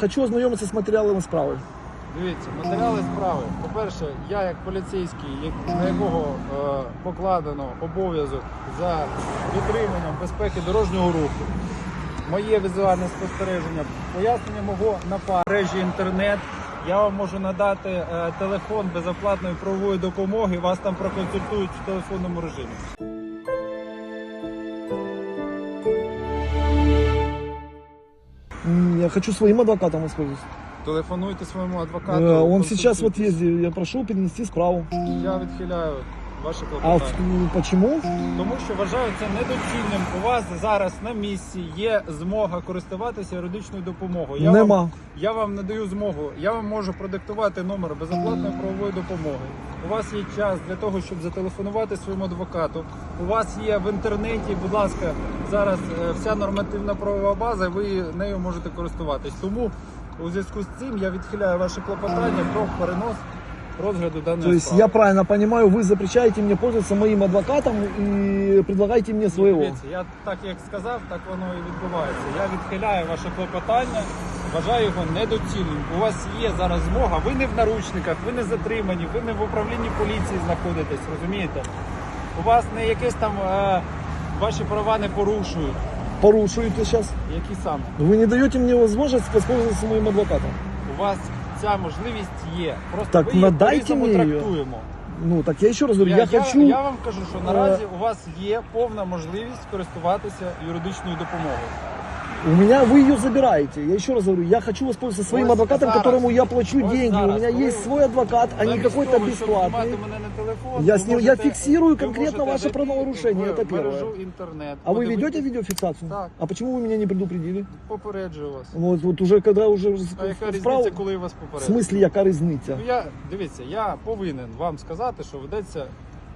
Хочу ознайомитися з матеріалами справи. Дивіться, матеріали справи. По-перше, я як поліцейський, як- на якого е, покладено обов'язок за підтриманням безпеки дорожнього руху. Моє візуальне спостереження, пояснення мого на мережі інтернет. Я вам можу надати е, телефон безоплатної правової допомоги. Вас там проконсультують в телефонному режимі. Я хочу своим адвокатом воспользоваться. Телефонуйте своєму адвокату. Э, Он сейчас вот консультуйтесь. ездит, я прошу перенести справу. Я відхиляю ваше А клопотання. в- почему? Тому що вважаю це недоцільним. У вас зараз на місці є змога користуватися юридичною допомогою. Я Нема. Вам, я вам надаю змогу. Я вам можу продиктувати номер безоплатної правової допомоги. У вас є час для того, щоб зателефонувати своєму адвокату. У вас є в інтернеті, будь ласка, зараз е, вся нормативна правова база. Ви нею можете користуватись. Тому у зв'язку з цим я відхиляю ваше клопотання про перенос розгляду даної То есть справи. я правильно понимаю, вы запрещаете мне пользоваться моим адвокатом и предлагаете мне своего. Дивіться, я так як сказав, так воно і відбувається. Я відхиляю ваше клопотання, вважаю його недоцільним. У вас є зараз змога, ви не в наручниках, ви не затримані, ви не в управлінні поліції знаходитесь, розумієте? У вас не якесь там е, ваші права не порушують. Порушуете сейчас. Які саме? Вы не даете мне возможность воспользоваться моим адвокатом. У вас ця можливість є. Просто Так ми її надайте по-різному мені її. трактуємо. Ну, так я еще раз говорю, я, я, хочу... я вам кажу, що наразі у вас є повна можливість користуватися юридичною допомогою. У меня вы ее забираете. Я еще раз говорю, я хочу воспользоваться своим Ось адвокатом, зараз. которому я плачу Ось деньги. зараз, у меня коли есть ви- свой адвокат, а не Замість какой-то того, щоб бесплатный. знімати мене на телефон, Я ви сні- я можете- фіксирую ви конкретно можете ваше зайти правонарушення, в це перше. мережу інтернет. А вы подивитись. ведете видеофиксацию? Так. А почему вы меня не предупредили? Попереджую вас. Вот, вот уже когда уже А яка справа... різниця, коли вас В попереджую? смысле, яка різниця? Ну я дивіться, я повинен вам сказати, що ведеться.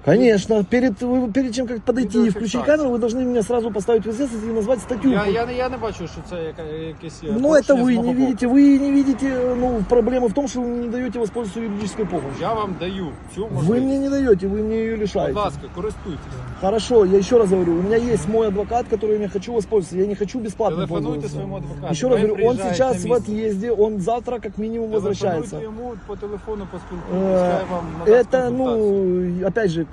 Конечно, перед, вы, перед чем как подойти и включить Видеофиксация. камеру, вы должны меня сразу поставить в известность и назвать статью. Я, я, не- я не бачу, що це яка, якесь. є Но Ну, это порушення вы з мого не боку. видите. Вы не видите, ну, проблема в том, что вы мне не даете воспользоваться юридической помощью. Я вам даю цю Вы можливість. мне не даете, вы мне ее Будь лишаете. ласка, користуйтесь. Хорошо, я еще раз говорю, у меня есть мой адвокат, которым я хочу воспользоваться. Я не хочу бесплатно Телефонуйте пользоваться. своєму адвокату. Еще раз Хай говорю, он приїжджає сейчас на в місце. отъезде, он завтра как минимум возвращается. Телефонуйте йому по телефону поспілкуйтесь, Э, хай вам надасть Это, консультацію. ну, опять же, к-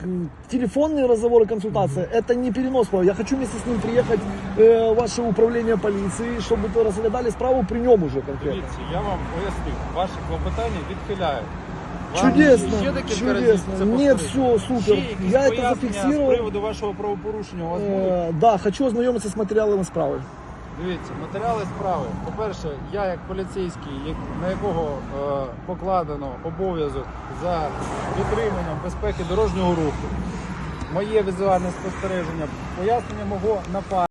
телефонные разговоры, консультация, это не перенос права. Я хочу вместе с ним приехать э, в ваше управление полиции, чтобы вы разглядали справу при нем уже конкретно. Дивіться, я вам пояснив, ваше клопотання відхиляю. Вам Чудесно, ще декілька чудесно. разів це Нет, повторити? все, супер. Ще якісь Я это пояснення зафиксировал. з приводу вашого правопорушення у вас будуть? Э, да, хочу ознайомиться с материалами справи. Дивіться, матеріали справи. По-перше, я як поліцейський, на якого е, покладено обов'язок за підтриманням безпеки дорожнього руху. Моє візуальне спостереження, пояснення мого напарника.